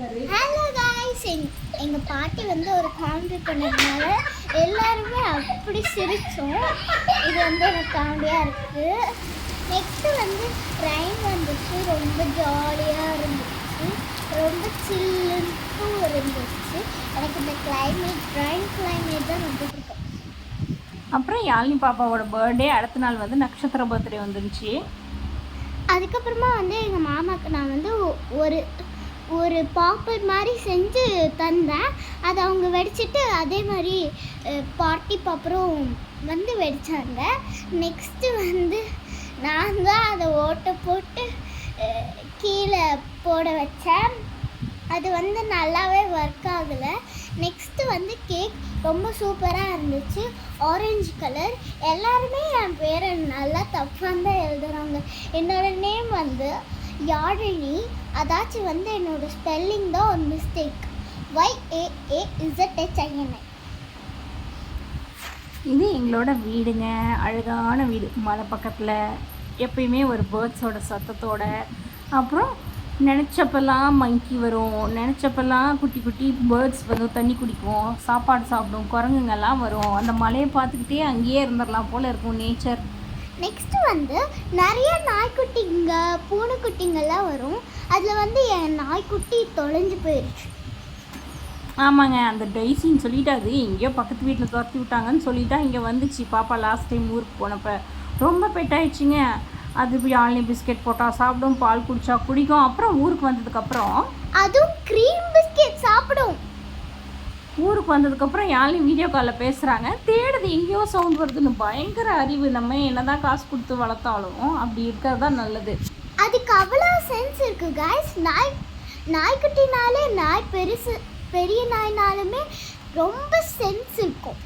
Hello guys எங் எங்கள் பாட்டி வந்து ஒரு காமெடி பண்ணதுனால எல்லாருமே அப்படி சிரித்தோம் இது வந்து எனக்கு காமெடியாக இருக்குது நெக்ஸ்ட்டு வந்து ட்ரெயின் வந்துச்சு. ரொம்ப ஜாலியாக இருந்துச்சு. ரொம்ப சில்லுன்ட்டும் இருந்துச்சு. எனக்கு இந்த climate ட்ரெயின் climate தான் ரொம்ப பிடிக்கும். அப்புறம் யாழினி பாப்பாவோட பர்த்டே அடுத்த நாள் வந்து நட்சத்திர பர்த்டே வந்துருச்சு. அதுக்கப்புறமா வந்து எங்கள் மாமாவுக்கு நான் வந்து ஒரு ஒரு பாப்பர் மாதிரி செஞ்சு தந்தேன். அதை அவங்க வெடிச்சிட்டு அதே மாதிரி பார்ட்டி பாப்பரும் வந்து வெடித்தாங்க நெக்ஸ்ட்டு வந்து நான் தான் அதை ஓட்ட போட்டு கீழே போட வச்சேன். அது வந்து நல்லாவே ஒர்க் ஆகலை. நெக்ஸ்ட்டு வந்து கேக் ரொம்ப சூப்பராக இருந்துச்சு. ஆரஞ்சு கலர் எல்லாருமே என் பேரை நல்லா தப்பாக தான் எழுதுகிறாங்க என்னோடய நேம் வந்து யாழினி அதாச்சும் வந்து என்னோடய ஸ்பெல்லிங் தான் ஒரு mistake Y A A Z H இது எங்களோட வீடுங்க. அழகான வீடு. மலை பக்கத்தில் எப்பயுமே ஒரு பேர்ட்ஸோட சத்தத்தோட. அப்புறம் நினச்சப்பெல்லாம் மங்கி வரும். நினச்சப்பெல்லாம் குட்டி குட்டி பேர்ட்ஸ் வந்து தண்ணி குடிக்கும் சாப்பாடு சாப்பிடும். குரங்குங்கெல்லாம் வரும். அந்த மலையை பார்த்துக்கிட்டே அங்கேயே இருந்துடலாம் போல் இருக்கும் நேச்சர் நெக்ஸ்ட் வந்து நிறைய நாய்க்குட்டிங்க பூனைக்குட்டிங்கெல்லாம் வரும். அதில் வந்து என் நாய்க்குட்டி தொலைஞ்சு போயிடுச்சு ஆமாங்க அந்த டைசின்னு சொல்லிட்டு அது எங்கேயோ பக்கத்து வீட்டில் துரத்தி விட்டாங்கன்னு சொல்லிட்டா இங்கே வந்துச்சு. பாப்பா லாஸ்ட் டைம் ஊருக்கு போனப்ப. ரொம்ப பெட்டாயிடுச்சுங்க. அது இப்படி ஆன்லைன் பிஸ்கெட் போட்டால் சாப்பிடும் பால் குடிச்சா குடிக்கும். அப்புறம் ஊருக்கு வந்ததுக்கப்புறம் அதுவும் க்ரீம் பிஸ்கெட் சாப்பிடும். ஊருக்கு வந்ததுக்கப்புறம் யாழ்னி வீடியோ காலில் பேசுகிறாங்க தேடுது எங்கேயோ சவுண்ட் வருதுன்னு பயங்கர அறிவு. நம்ம என்னதான் காசு கொடுத்து வளர்த்தாலும் அப்படி இருக்கிறது தான் நல்லது. அதுக்கு அவ்வளோ சென்ஸ் இருக்கு காய்ஸ் நாய் நாய்க்குட்டினாலே நாய் பெருசு பெரிய நாய்னாலுமே ரொம்ப சென்ஸ் இருக்கும்.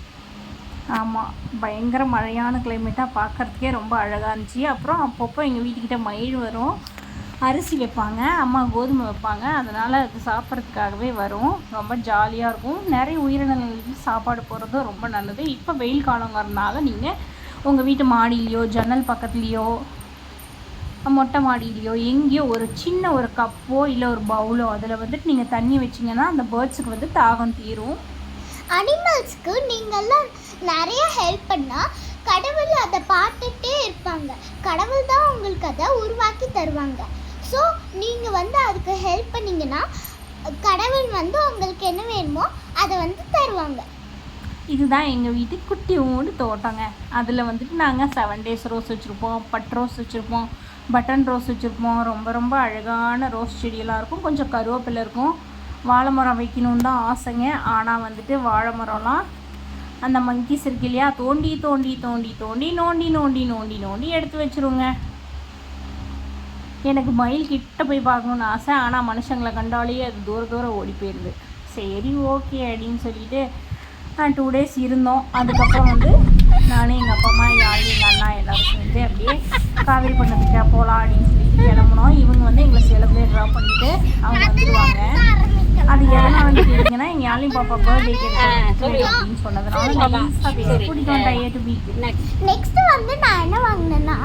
ஆமாம் பயங்கர மழையான கிளைமேட்டாக பார்க்கறதுக்கே ரொம்ப அழகாக இருந்துச்சு. அப்புறம் அப்பப்போ எங்கள் வீட்டுக்கிட்ட மயில் வரும். அரிசி வைப்பாங்க அம்மா கோதுமை வைப்பாங்க. அதனால் அது சாப்பிட்றதுக்காகவே வரும். ரொம்ப ஜாலியாக இருக்கும். நிறைய உயிரினங்களுக்கு சாப்பாடு போடுறதும் ரொம்ப நல்லது. இப்போ வெயில் காலங்கிறதுனால நீங்கள் உங்கள் வீட்டு மாடியிலையோ ஜன்னல் பக்கத்துலேயோ மொட்டை மாடியிலையோ எங்கேயோ ஒரு சின்ன ஒரு கப்போ இல்லை ஒரு பவுலோ அதில் வந்துட்டு நீங்கள் தண்ணி வச்சிங்கன்னா அந்த பேர்ட்ஸுக்கு வந்து தாகம் தீரும். அனிமல்ஸ்க்கு நீங்கள்லாம் நிறைய ஹெல்ப் பண்ணால் கடவுள் அதை பார்த்துட்டே இருப்பாங்க. கடவுள் தான் உங்களுக்கு அதை உருவாக்கி தருவாங்க. ஸோ நீங்கள் வந்து அதுக்கு ஹெல்ப் பண்ணீங்கன்னா கடவுள் வந்து உங்களுக்கு என்ன வேணுமோ அதை வந்து தருவாங்க. இதுதான் எங்கள் வீட்டு குட்டி ஊண்டு தோட்டங்க. அதில் வந்துட்டு நாங்கள் செவன் டேஸ் ரோஸ் வச்சுருப்போம் பட் ரோஸ் வச்சுருப்போம் பட்டன் ரோஸ் வச்சுருப்போம். ரொம்ப ரொம்ப அழகான ரோஸ் செடியெல்லாம் இருக்கும். கொஞ்சம் கருவேப்பிலை இருக்கும். வாழை மரம் வைக்கணுன்னு தான் ஆசைங்க. ஆனால் வந்துட்டு வாழை மரம்லாம் அந்த மங்கிஸ் இருக்கு இல்லையா தோண்டி தோண்டி தோண்டி தோண்டி நோண்டி நோண்டி நோண்டி நோண்டி எடுத்து வச்சுருவோங்க. எனக்கு மயில் கிட்ட போய் பார்க்கணுன்னு ஆசை ஆனால் மனுஷங்களை கண்டாலே அது தூர தூரம் ஓடி போயிடுது சரி ஓகே அப்படின்னு சொல்லிட்டு டூ டேஸ் இருந்தோம். அதுக்கப்புறம் வந்து நானும் எங்கள் அப்பா அம்மா யாழ் எங்கள் அண்ணா எல்லோரும் சேர்ந்து அப்படியே காவேரி பண்ணதுக்கு போகலாம் அப்படின்னு சொல்லிட்டு கிளம்புனோம். இவங்க வந்து எங்களை சேலத்துலேயே ட்ராப் பண்ணிட்டு அவங்க வந்துடுவாங்க அது எதனால கேட்டிங்கன்னா எங்கள் யாழையும் பாப்பா பர்த்டே கேட்க அப்படின்னு சொன்னதுனால பிடிக்கும் டயட்டு பீக் நெக்ஸ்ட் வந்து நான் என்ன வாங்கினேன்னா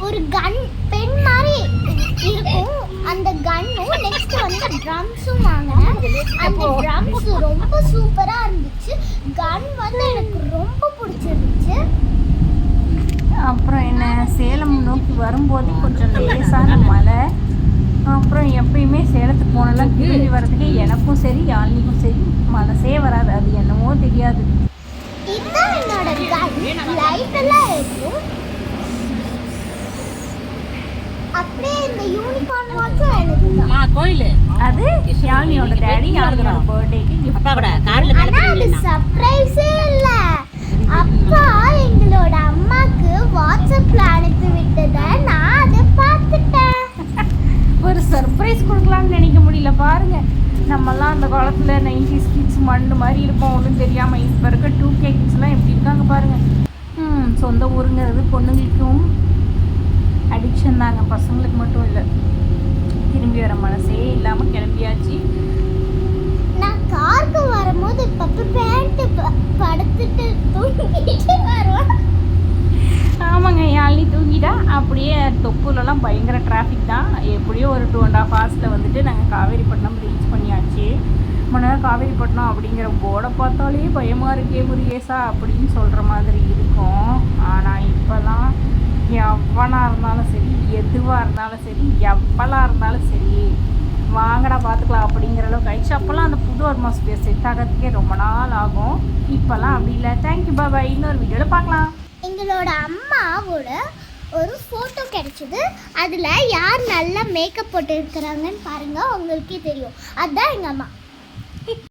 ஒரு கன் பென் மாதிரி இருக்கும். அந்த கன்னும் நெக்ஸ்ட் வந்து ட்ரம்ஸும் வாங்கினேன். அந்த ட்ரம்ஸ் ரொம்ப சூப்பராக இருந்துச்சு. கன் வந்து எனக்கு ரொம்ப பிடிச்சிருந்துச்சு. அப்புறம் என்ன சேலம் நோக்கி வரும்போது கொஞ்சம் லேசான மழை. அப்புறம் எப்பயுமே சேலத்துக்கு போனெல்லாம் திரும்பி வர்றதுக்கு எனக்கும் சரி யாழ்னிக்கும் சரி மனசே வராது. அது என்னமோ தெரியாது. அது யாழ்னியோட டேடி யாழ்னியோட பர்த்டேக்கு கிஃப்ட் அப்பா கூட கார்ல சர்ப்ரைஸே இல்ல அப்பா எங்களோட அம்மாக்கு வாட்ஸ்அப்ல அனுப்பி விட்டத நான் அதை பார்த்துட்டேன் ஒரு சர்ப்ரைஸ் கொடுக்கலாம்னு நினைக்க முடியல பாருங்க நம்மலாம் அந்த காலத்தில் நைன்டிஸ் கிட்ஸ் மண்ணு மாதிரி இருப்போம். ஒன்றும் தெரியாமல் இப்போ இருக்க டூ கே கிட்ஸ்லாம் எப்படி இருக்காங்க பாருங்க. ம் சொந்த ஊருங்கிறது பொண்ணுங்களுக்கும் அடிக்ஷன் தாங்க. பசங்களுக்கு மட்டும் இல்லை. திரும்பி வர மனசே இல்லாமல் கிளம்பியாச்சு. நான் காருக்கு வரும்போது பப்பு பேண்ட் படுத்துட்டு தூங்கிட்டு வருவேன். ஆமாங்க யாழ்னி தூங்கிட்டா அப்படியே தொப்புலலாம் பயங்கர டிராஃபிக் தான். எப்படியோ ஒரு டூ அண்ட் ஹாஃப் ஹவர்ஸில் வந்துட்டு நாங்கள் காவேரிப்பட்டினம் ரீச் பண்ணியாச்சு. தான் காவேரிப்பட்டினம் அப்படிங்கிற போர்டை பார்த்தாலே பயமாக இருக்கே முருகேசா அப்படின்னு சொல்கிற மாதிரி இருக்கும். ஆனால் இப்போலாம் எவனாக இருந்தாலும் சரி எதுவாக இருந்தாலும் சரி எவ்வளோ இருந்தாலும் சரி வாங்கடா பார்த்துக்கலாம் அப்படிங்கிற அளவுக்கு ஆயிடுச்சு. அப்போல்லாம் அந்த புது அட்மாஸ்பியர் செட் ஆகிறதுக்கே ரொம்ப நாள் ஆகும். இப்போல்லாம் அப்படி இல்லை. தேங்க்யூ பாபா இன்னொரு வீடியோவில் பார்க்கலாம். எங்களோட அம்மாவோட ஒரு ஃபோட்டோ கிடைச்சிது. அதில் யார் நல்லா மேக்கப் போட்டு இருக்கிறாங்கன்னு பாருங்கள் உங்களுக்கே தெரியும். அதுதான் எங்கள் அம்மா.